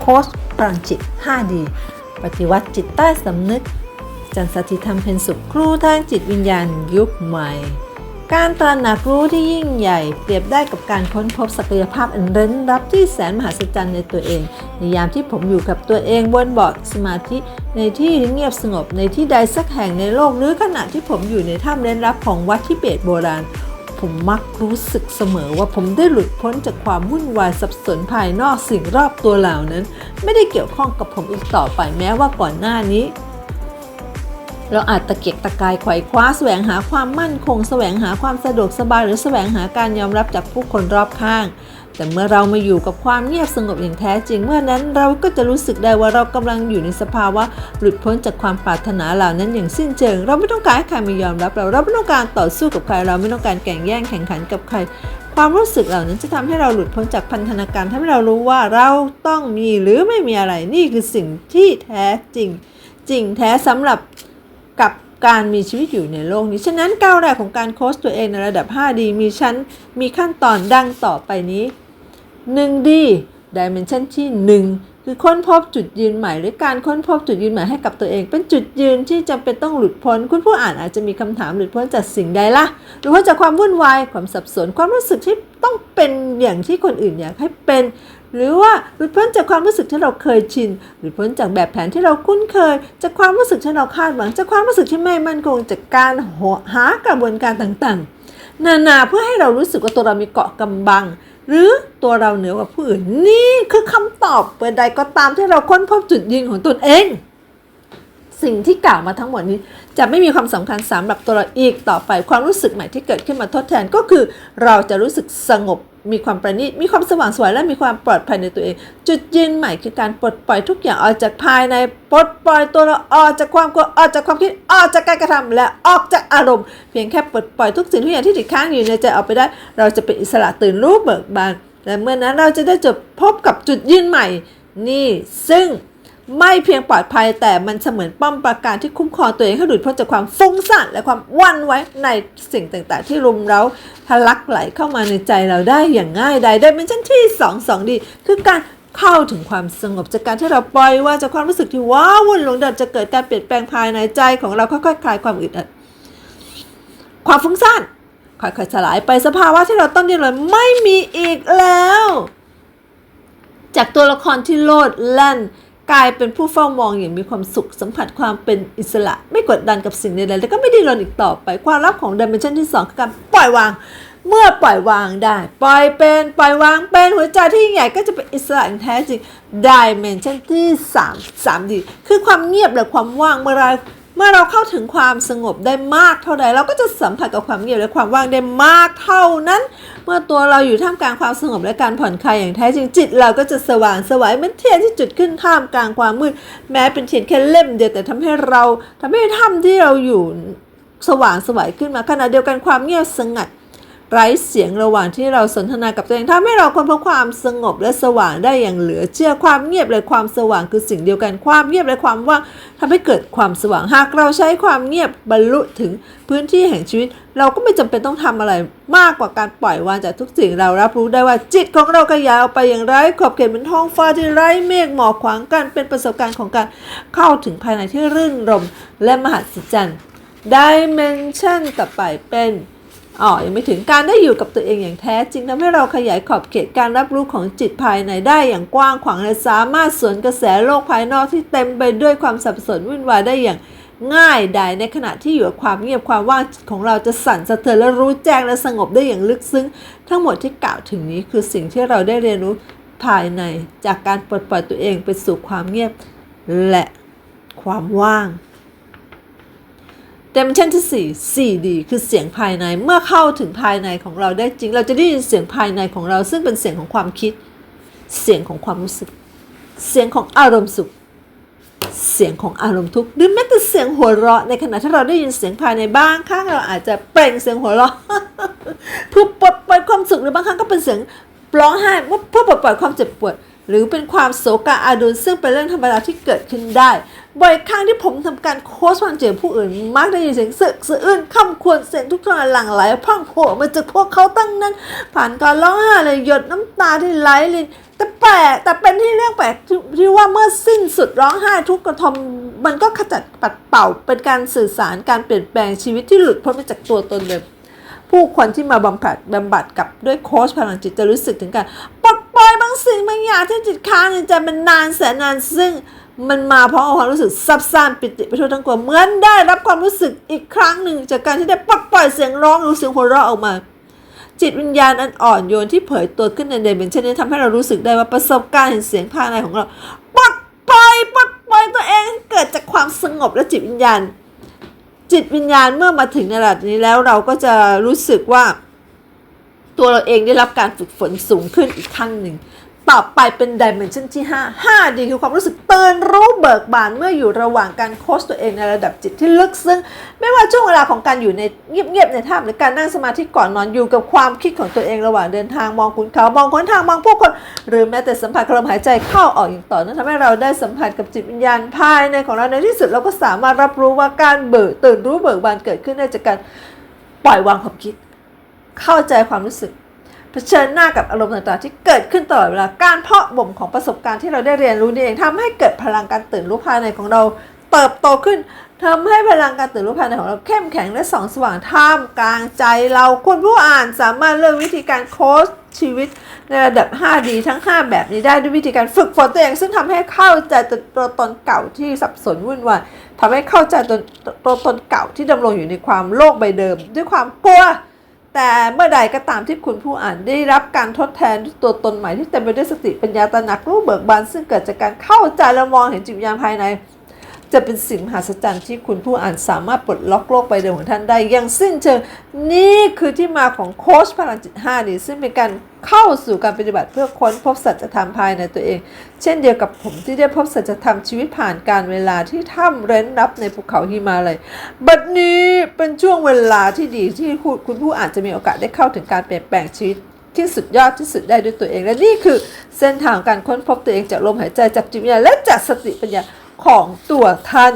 โค้ชพลังจิต 5D ปฏิวัติจิตใต้สำนึก จันสถิธรรมเพนสุขครูทางจิตวิญญาณยุคใหม่ การตระหนักรู้ที่ยิ่งใหญ่ เปรียบได้กับการค้นพบศักยภาพอันเร้นลับที่แสนมหัศจรรย์ในตัวเอง ในยามที่ผมอยู่กับตัวเองบนบอร์ดสมาธิในที่เงียบสงบในที่ใดสักแห่งในโลกหรือขณะที่ผมอยู่ในถ้ำเร้นลับของวัดทิเบตโบราณ ผมมักรู้สึกเสมอว่าผมได้หลุดพ้นจากความวุ่นวายสับสนภายนอกสิ่งรอบตัวเหล่านั้น ไม่ได้เกี่ยวข้องกับผมอีกต่อไปแม้ว่าก่อนหน้านี้ เราอาจตะเกียกตะกายไขว่คว้าแสวงหาความมั่นคง แสวงหาความสะดวกสบายหรือแสวงหาการยอมรับจากผู้คนรอบข้าง แต่เมื่อเรามาอยู่กับความเงียบสงบอย่างแท้จริง เมื่อนั้นเราก็จะรู้สึกได้ว่าเรากำลังอยู่ในสภาวะหลุดพ้นจากความปรารถนาเหล่านั้นอย่างสิ้นเชิง เราไม่ต้องการให้ใครมายอมรับเราเราไม่ต้องการต่อสู้กับใคร เราไม่ต้องการแข่งแย่งแข่งขันกับใคร ความรู้สึกเหล่านั้นจะทำให้เราหลุดพ้นจากพันธนาการทำให้เรารู้ว่าเราต้องมีหรือไม่มีอะไรนี่คือสิ่งที่แท้จริง จริงแท้สำหรับกับการมีชีวิตอยู่ในโลกนี้ ฉะนั้นก้าวแรกของการโค้ชตัวเองในระดับ 5D มีชั้น มีขั้นตอนดังต่อไปนี้ 1D Dimension ที่ 1 คือค้นพบจุดยืนใหม่ หรือการค้นพบจุดยืนใหม่ให้กับตัวเอง เป็นจุดยืนที่จำเป็นต้องหลุดพ้น คุณผู้อ่านอาจจะมีคำถามหลุดพ้นจากสิ่งใดล่ะหรือว่าจากความวุ่นวายความสับสนความรู้สึกที่ต้องเป็นอย่างที่คนอื่นอยากให้เป็น หรือว่าหลุดพ้นจากความรู้สึกที่เราเคยชินหลุดพ้นจากแบบแผนที่เราคุ้นเคย จากความรู้สึกที่เราคาดหวัง จากความรู้สึกที่ไม่มั่นคงจากการหากระบวนการต่างๆ นานาเพื่อให้เรารู้สึกว่าตัวเรามีเกาะกำบัง หรือตัวเราเหนือกว่าผู้อื่นนี่คือคำตอบเปิดใดก็ตามที่เราค้นพบจุดยืนของตนเอง สิ่งที่กล่าวมาทั้งหมดนี้ จะไม่มีความสำคัญสำหรับตัวเราอีกต่อไปความรู้สึกใหม่ที่เกิดขึ้นมาทดแทนก็คือ เราจะรู้สึกสงบมีความประณีตมีความสว่างสวยและมีความปลอดภัยในตัวเอง จุดยืนใหม่คือการปลดปล่อยทุกอย่างออกจากภายในปลดปล่อยตัวเราออกจากความกลัวออกจากความคิดออกจากการกระทำและออกจากอารมณ์ เพียงแค่ปลดปล่อยทุกสิ่งทุกอย่างที่ติดค้างอยู่ในใจออกไปได้ เราจะเป็นอิสระตื่นรู้เบิกบานและเมื่อนั้นเราจะได้จบพบกับจุดยืนใหม่ นี่ซึ่ง ไม่เพียงปลอดภัยแต่มันเสมือนป้อมปราการที่คุ้มครองตัวเองให้หลุดพ้นจากความฟุ้งซ่านและความวันไว้ในสิ่งต่างๆ ที่รุมเร้าทะลักไหลเข้ามาในใจเราได้อย่างง่ายดายได้เป็นชั้นที่2 2ดี คือการเข้าถึงความสงบจากการที่เราปล่อยว่าจากความรู้สึกที่ว้าวุ่นหลงเดินจะเกิดการเปลี่ยนแปลงภายในใจของเราค่อยๆคลายความอึดอัดความฟุ้งซ่านค่อยๆสลายไปสภาวะที่เราต้องดิ้นรนไม่มีอีกแล้ว จากตัวละครที่โลดแล่น กลายเป็นผู้เฝ้ามองอย่างมีความสุข สัมผัสความเป็นอิสระ ไม่กดดันกับสิ่งใดๆแล้วก็ไม่ดิ้นรนอีกต่อไปความลับของดิเมนชันที่2คือการปล่อยวาง เมื่อปล่อยวางได้ ปล่อยเป็นปล่อยวางเป็นหัวใจที่ยิ่งใหญ่ก็จะเป็นอิสระอย่างแท้จริงดิเมนชันที่3 3ดีคือความเงียบและความว่างเมื่อไร เมื่อเราเข้าถึงความสงบได้มากเท่าใดเราก็จะสัมผัสกับความเงียบและความว่างได้มากเท่านั้น เมื่อตัวเราอยู่ท่ามกลางความสงบและการผ่อนคลายอย่างแท้จริงจิต เราก็จะสว่างสวายเหมือนเทียนที่จุดขึ้นท่ามกลางความมืดแม้เป็นเทียนแค่เล่มเดียวแต่ทำให้เราทำให้ถ้ำที่เราอยู่สว่างสวายขึ้นมาขณะเดียวกันความเงียบสงัด ไร้เสียงระหว่างที่เราสนทนากับตัวเองทำให้เราค้นพบความสงบและสว่างได้อย่างเหลือเชื่อความเงียบและความสว่างคือสิ่งเดียวกันความเงียบและความว่างทำให้เกิดความสว่างหากเราใช้ความเงียบบรรลุถึงพื้นที่แห่งชีวิต เราก็ไม่จำเป็นต้องทำอะไรมากกว่าการปล่อยวางจากทุกสิ่งเรารับรู้ได้ว่าจิตของเราขยายออกไปอย่างไร้ขอบเขตเหมือนท้องฟ้าที่ไร้เมฆหมอกขวางกันเป็นประสบการณ์ของการเข้าถึงภายในที่รื่นรมและมหัศจรรย์ดิเมนชันต่อไปเป็น อ๋อยังไม่ถึงการได้อยู่กับตัวเองอย่างแท้จริงทำให้เราขยายขอบเขตการรับรู้ของจิตภายในได้อย่างกว้างขวางและสามารถสวนกระแสโลกภายนอกที่เต็มไปด้วยความสับสนวุ่นวายได้อย่างง่ายดายในขณะที่อยู่กับความเงียบความว่างของเราจะสั่นสะเทือนและรู้แจ้งและสงบได้อย่างลึกซึ้ง ทั้งหมดที่กล่าวถึงนี้คือสิ่งที่เราได้เรียนรู้ภายในจากการปลดปล่อยตัวเองไปสู่ความเงียบและความว่าง เดมชันที่ 4 4D คือเสียงภายในเมื่อเข้าถึงภายในของเราได้จริง เราจะได้ยินเสียงภายในของเรา ซึ่งเป็นเสียงของความคิด เสียงของความรู้สึก เสียงของอารมณ์สุข เสียงของอารมณ์ทุกข์หรือแม้แต่เสียงหัวเราะ ในขณะที่เราได้ยินเสียงภายในบ้างครั้งเราอาจจะเปล่งเสียงหัวเราะเพื่อปลดปล่อยความสุขหรือบางครั้งก็เป็นเสียงร้องไห้เพื่อปลดปล่อยความเจ็บปวด หรือเป็นความโศกอาดูลซึ่งเป็นเรื่องธรรมดาที่เกิดขึ้นได้ บ่อยครั้งที่ผมทำการโค้ชพลังเจอผู้อื่น มักได้ยินเสียงสึกสะอื้นคำควรเสียงทุกทาหลั่งไหลพังโผล่มาจากพวกเขาตั้งนั้น ผ่านการร้องไห้เลยหยดน้ำตาที่ไหลลินแต่แปลกแต่เป็นที่เรื่องแปลกที่ว่าเมื่อสิ้นสุดร้องไห้ทุกกระทมมันก็ขจัดปัดเป่าเป็นการสื่อสารการเปลี่ยนแปลงชีวิตที่หลุดพ้นไปจากตัวตนเดิมผู้คนที่มาบำบัดบำบัดกับด้วยโค้ชพลังจิตจะรู้สึกถึงการปลดปล่อย สิ่งบางอย่างที่จิตค้างในใจมันนานแสนนานซึ่งมันมาเพราะความรู้สึกซับซ้อนปิติไปทั่วทั้งตัวเหมือนได้รับความรู้สึกอีกครั้งหนึ่ง จากการที่ได้ปลดปล่อยเสียงร้องหรือเสียงหัวเราะออกมา จิตวิญญาณอันอ่อนโยนที่เผยตัวขึ้นในเดเมนเชันนี้ทำให้เรารู้สึกได้ว่าประสบการณ์เห็นเสียงภายในของเราปลดปล่อยปลดปล่อยตัวเองเกิดจากความสงบและจิตวิญญาณ จิตวิญญาณเมื่อมาถึงในระดับนี้แล้วเราก็จะรู้สึกว่า ตัวเราเองได้รับการฝึกฝนสูงขึ้นอีกขั้นหนึ่ง ต่อไปเป็นดิเมนชันที่ 5 5 ดีคือความรู้สึกตื่นรู้เบิกบานเมื่ออยู่ระหว่างการโค้ชตัวเองในระดับจิตที่ลึกซึ้งไม่ว่าช่วงเวลาของการอยู่ในเงียบๆในถ้ำหรือการนั่งสมาธิก่อนนอนอยู่กับความคิดของตัวเองระหว่างเดินทางมองคุณเขามองคนทางมองผู้คน หรือแม้แต่สัมผัสลมหายใจเข้าออกอย่างต่อเนื่องทำให้เราได้สัมผัสกับจิตวิญญาณภายในของเราในที่สุดเราก็สามารถรับรู้ว่าการเบิกตื่นรู้เบิกบานเกิดขึ้นได้จากการปล่อยวางความคิด เข้าใจความรู้สึกเผชิญหน้ากับอารมณ์ต่างๆ ที่เกิดขึ้นตลอดเวลาการเพาะบ่มของประสบการณ์ที่เราได้เรียนรู้นี่เองทำให้เกิดพลังการตื่นรู้ภายในของเราเติบโตขึ้นทำให้พลังการตื่นรู้ภายในของเราเข้มแข็งและส่องสว่างท่ามกลางใจเราคนผู้อ่านสามารถเลือกวิธีการโค้ชชีวิตในระดับ 5D ทั้ง 5 แบบนี้ได้ด้วยวิธีการฝึกฝนตัวเอง ซึ่งทำให้เข้าใจตัวตนเก่าที่สับสนวุ่นวายทำให้เข้าใจตัวตัวตนเก่าที่ดำรงอยู่ในความโลกใบเดิม ด้วยความกลัว แต่เมื่อใดก็ตามที่คุณผู้อ่านได้รับการทดแทนตัวตนใหม่ที่เต็มไปด้วยสติปัญญาตระหนักรู้เบิกบานซึ่งเกิดจากการเข้าใจและมองเห็นจิตวิญญาณภายใน จะเป็นสิ่งมหัศจรรย์ที่คุณผู้อ่านสามารถปลดล็อกโลกไปเดิมของท่านได้อย่างสิ้นเชิงนี่คือที่มาของโค้ชพลังจิต5นี่ซึ่งเป็นการ เข้าสู่การปฏิบัติเพื่อค้นพบสัจธรรมภายในตัวเอง เช่นเดียวกับผมที่ได้พบสัจธรรมชีวิตผ่านการเวลาที่ถ้ำเร้นรับในภูเขาหิมาลัยบัดนี้เป็นช่วงเวลาที่ดีที่คุณคุณผู้อ่านจะมีโอกาสได้เข้าถึงการเปลี่ยนแปลงชีวิตที่สุดยอดที่สุดได้ด้วยตัวเอง และนี่คือเส้นทางการค้นพบตัวเองจากลมหายใจจากจิตวิญญาณและจากสติปัญญาของตัวท่าน